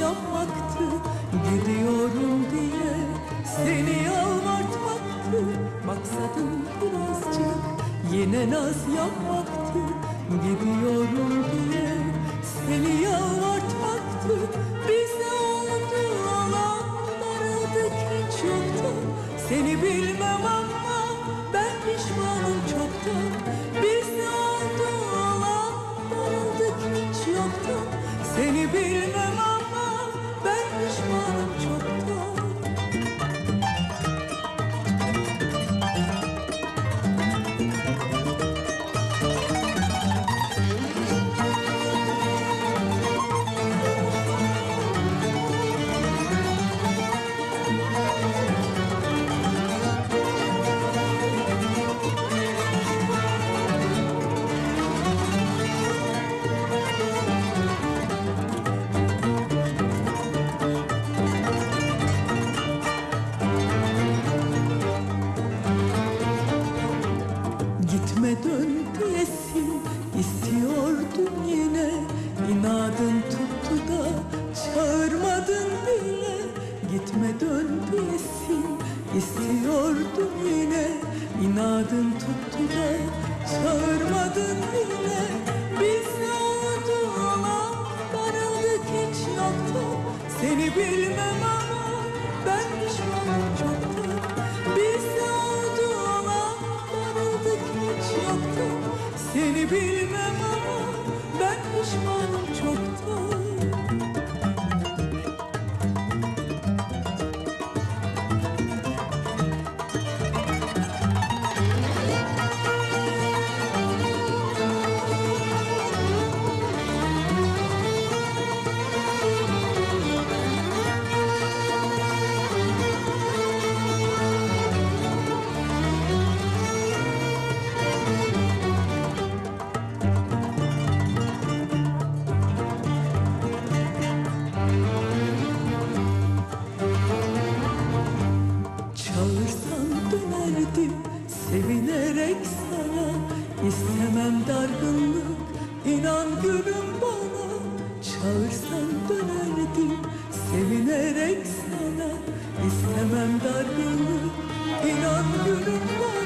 yapmaktı. Gidiyorum diye seni yalvartmaktı Maksadım birazcık yine naz yapmaktı. Gidiyorum diye seni yalvartmaktı Bize oldu olan darıldık hiç yoktan Seni bilmem ama yine İnadın tuttu da çağırmadın bile. Gitme dön diyesin istiyordum yine. İnadın tuttu da çağırmadın bile. Biz ne oldu olan darıldık hiç yoktu. Seni bilmem ama ben pişmanım çoktan Biz ne oldu olan darıldık hiç yoktu. Seni bilmem ben pişmanım Çağırsan dönerdim sevinerek sana. İstemem dargınlık inan gülüm bana. Çağırsan dönerdim sevinerek sana. İstemem dargınlık inan gülüm bana